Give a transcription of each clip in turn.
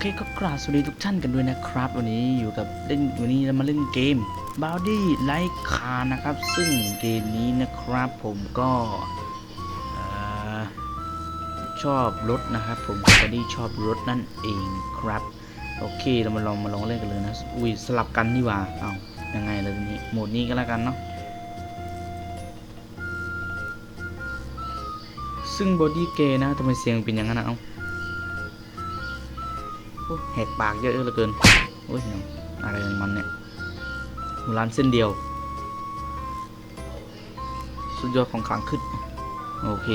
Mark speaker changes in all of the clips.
Speaker 1: เคก็กราบสวัสดีทุกท่านกันด้วยนะครับ วันนี้อยู่กับเล่นวันนี้เรามาเล่นเกม b o u d y l i คานะครับ ซึ่งเกมนี้นะครับผมก็อชอบรถนะครับผมบอดี้ชอบรถนั่นเองครับ โอเคเรามาลองมาลองเล่นกันเลยนะอุ้ยสลับกันนี่หว่าเอายังไงเลยทีนี้โหมดนี้ก็แล้วกันเนาะซึ่งบอดี้เกย์นะทำไมเสียงเป็นอย่างนั้นนะเอ้า แหกปากเยอะเหลือเกินโอ้ยเนาะอะไรของมันเนี่ยหัวร้านเส้นเดียว สุดยอดของขลังขึ้น โอเค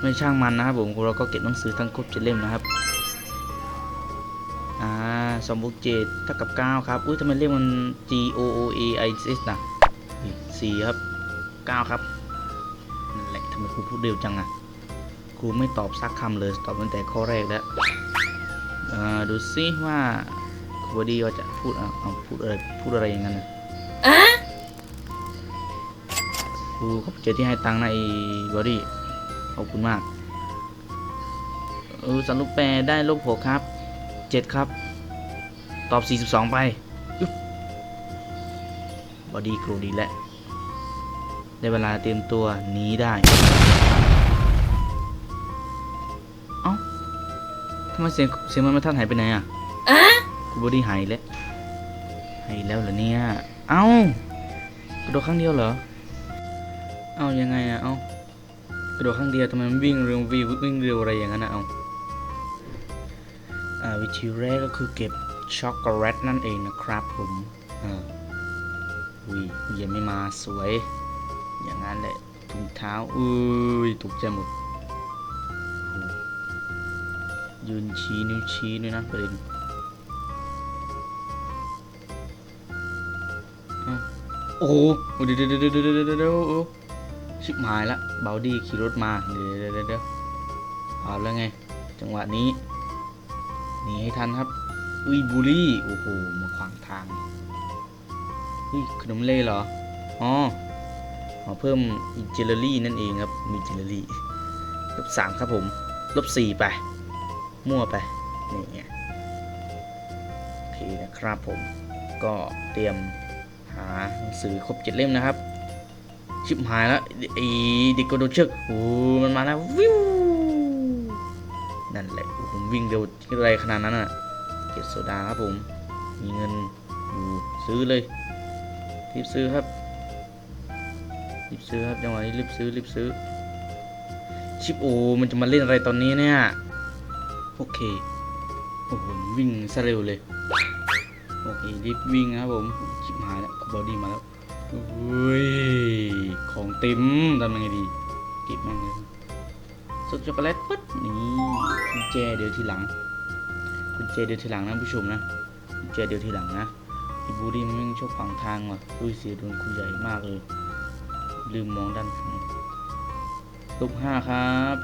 Speaker 1: ไม่ช่างมันนะครับผมเราก็เก็บหนังสือทั้งครบเจ็ดเล่มนะครับ อ่าสองบวกเจ็ดเท่ากับเก้าครับ อุ้ยทำไมเรียกมัน G O O A I S นะสี่ครับเก้าครับนั่นแหละทำไมครูพูดเร็วจังอะครูไม่ตอบซักคำเลย ตอบตั้งแต่ข้อแรกแล้ว ดูซิว่าครูบอดี้ว่าจะพูดเอาเอาพูดอะไรพูดอะไรอย่างนั้นนะครูขอบใจที่ให้ตังค์นะไอ้บอดี้ขอบคุณมากเออสันลูกแปรได้ลบหกครับเจ็ดครับ ตอบ 42 ไปบอดี้ครูดีแล้วได้เวลาเตรียมตัวหนีได้ำไมเสียงเสียงมันไม่ทันหายไปไหนอะกูบอดี้หายแล้วหายแล้วเหรอเนี่ย เอ้ากระโดดครั้งเดียวเหรอ เอ้ายังไงอะ เอ้ากระโดดครั้งเดียวทำไมมันวิ่งเร็ววิ่งวิ่งเร็วอะไรอย่างนั้นอะ เอ้าอ่าวิธีแรกก็คือเก็บช็อกโกแลตนั่นเองนะครับผมอ่าอุ้ยยังไม่มาสวย อย่างนั้นแหละถุงเท้าอุ้ยตกใจหมด ยืนชี้นิ้วชี้ด้วยนะประเด็นโอ้โหเดี๋ยวเดี๋ยวเดี๋ยวเดี๋ยวเดี๋ยวเดี๋ยวเดี๋ยวโอ้ชิบหายละเบลดี้ขี่รถมาเดี๋ยวเดี๋ยวเดี๋ยวเอาแล้วไง จังหวะนี้หนีให้ทันครับอุ้ยบูลลี่โอ้โหมาขวางทางอุ้ยขนมเล่เหรออ๋อขอเพิ่มอีเจลลี่นั่นเองครับมีเจลลี่ลบสามครับผมลบสี่ไป มั่วไป นี่ไงโอเคนะครับผม ก็เตรียมหาหนังสือครบเจ็ดเล่มนะครับ ชิบหายแล้วไอ้ดิโกโดเชกโอ้มันมาแล้ววิวนั่นแหละผมวิ่งเร็วอะไรขนาดนั้นอะเก็บโซดาครับผม มีเงินอยู่ซื้อเลยรีบซื้อครับรีบซื้อครับจังหวะนี้รีบซื้อรีบซื้อ ชิปโอมันจะมาเล่นอะไรตอนนี้เนี่ย โอเค โอ้โหวิ่งซะเร็วเลย โอเครีบวิ่งนะครับผมชิบหายแล้วบอดี้มาแล้วเฮ้ย ของเต็มทำยังไงดี เก็บแม่งเลยสดช็อกโกแลตปั๊ดนี่กุญแจเดี๋ยวทีหลังกุญแจเดี๋ยวทีหลังนะผู้ชมนะกุญแจเดี๋ยวทีหลังนะไอ้บูดี้มันแม่งชอบขวางทางว่ะอุ้ยเสียโดนคุณใหญ่มากเลย ลืมมองด้านข้างลบห้าครับ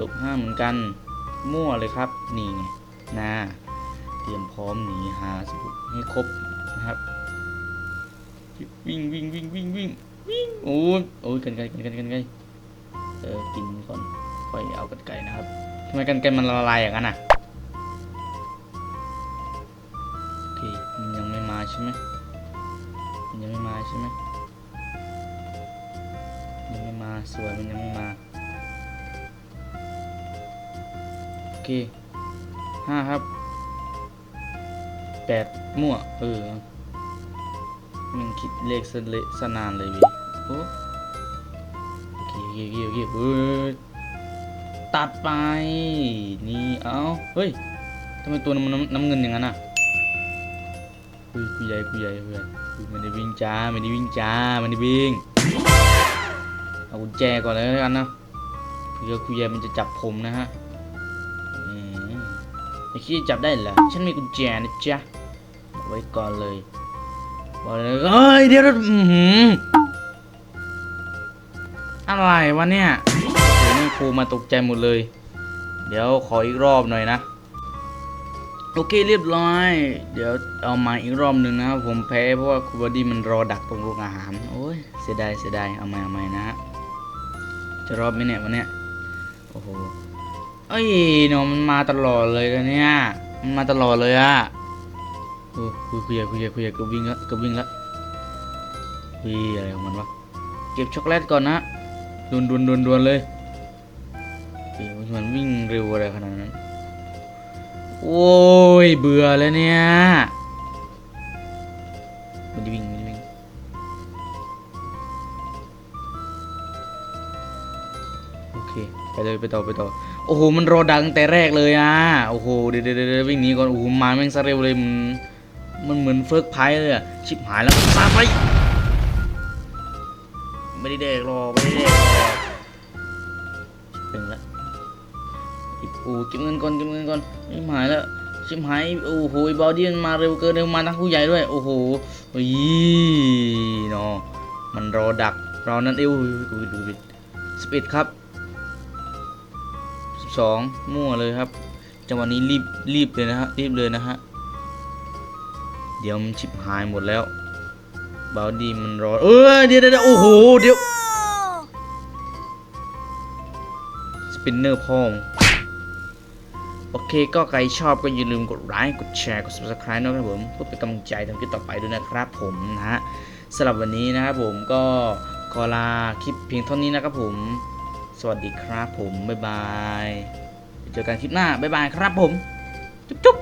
Speaker 1: ลบห้าเหมือนกัน มั่วเลยครับนี่ไงนาเตรียมพร้อมหนีหาสมุดให้ครบนะครับ วิ่งวิ่งวิ่งวิ่งวิ่งวิ่งโอ้ยโอ้ยกันไกลกันไกลกันไกลเออกินก่อนค่อยเอากันไกลนะครับทำไมกันไกลมันละลายอย่างนั้นอะโอเคมันยังไม่มาใช่ไหมมันยังไม่มาใช่ไหมยังไม่มาสวยมันยังไม่มา โอเคห้าครับแปดมั่ว เออมันคิดเลขสเลสนานเลยวิโอ้โอเคโอเคโอเคโอเคเฮ้ยตัดไปนี่เอาเฮ้ยทำไมตัวมันน้ำน้ำเงินอย่างนั้นอะเฮ้ยคุยใหญ่คุยใหญ่คุยใหญ่อุ๊ยไม่ได้วิ่งจ้าไม่ได้วิ่งจ้าไม่ได้วิ่งเอากุญแจก่อนเลยแล้วกันนะเผื่อคุยใหญ่มันจะจับผมนะฮะ ไอ้ขี้จับได้เหรอฉันมีกุญแจนะจ๊ะไว้ก่อนเลยบอกเลยเฮ้ยเดี๋ยวนะอื้อะไรวะเนี่ยโอ้โหนี่ครูมาตกใจหมดเลย เดี๋ยวขออีกรอบหน่อยนะโอเคเรียบร้อย เดี๋ยวเอามาอีกรอบหนึ่งนะครับผมแพ้เพราะว่าครูบอดี้มันรอดักตรงโรงอาหารโอ้ยเสียดายเสียดายเอาใหม่เอาใหม่นะฮะจะรอบไหมเนี่ยวันเนี้ยโอ้โห เอ้ยเนาะมันมาตลอดเลยนะเนี่ย มันมาตลอดเลยอะโอ้คุยคุยคุยคุยก็วิ่งละก็วิ่งละวิ่งอะไรของมันวะ เก็บช็อกโกแลตก่อนนะดวนดวนดวนดวนเลยเฮ้ยมันวิ่งเร็วอะไรขนาดนั้น โอ้ยเบื่อแล้วเนี่ยมันจะวิ่งมันจะวิ่งโอเค เลยไปต่อไปต่อโอ้โหมันรอดังแต่แรกเลยอะโอ้โหเดี๋ยวเดี๋ยววิ่งหนีก่อนโอ้โหมาแม่งซะเร็วเลยมันมันเหมือนเฟิร์กไพรส์เลยอะชิบหายแล้วซาไปไม่ได้แดกรอไม่ได้แดกหรอกเป็นละอีกโอ้เก็บเงินก่อนเก็บเงินก่อนชิบหายแล้วชิบหายโอ้โหไอบอดี้มันมาเร็วเกินเร็วมาทั้งผู้ใหญ่ด้วยโอ้โหอีเนาะมันรอดักเรานั้นเอ้ยกูดูดิสิบเอ็ดครับ สองมั่วเลยครับ จังหวะนี้รีบรีบเลยนะฮะรีบเลยนะฮะ เดี๋ยวมันชิบหายหมดแล้วบาวดีมันรอเออเดี๋ยวเดี๋ยวโอ้โหเดี๋ยวสปินเนอร์พองโอเคก็ใครชอบก็อย่าลืมกดไลค์กดแชร์กด subscribe นะครับผมเพื่อเป็นกำลังใจทำคลิปต่อไปด้วยนะครับผมนะฮะสำหรับวันนี้นะครับผมก็ขอลาคลิปเพียงเท่านี้นะครับผม สวัสดีครับผม บ๊ายบาย เจอกันคลิปหน้า บ๊ายบายครับผม จุ๊บ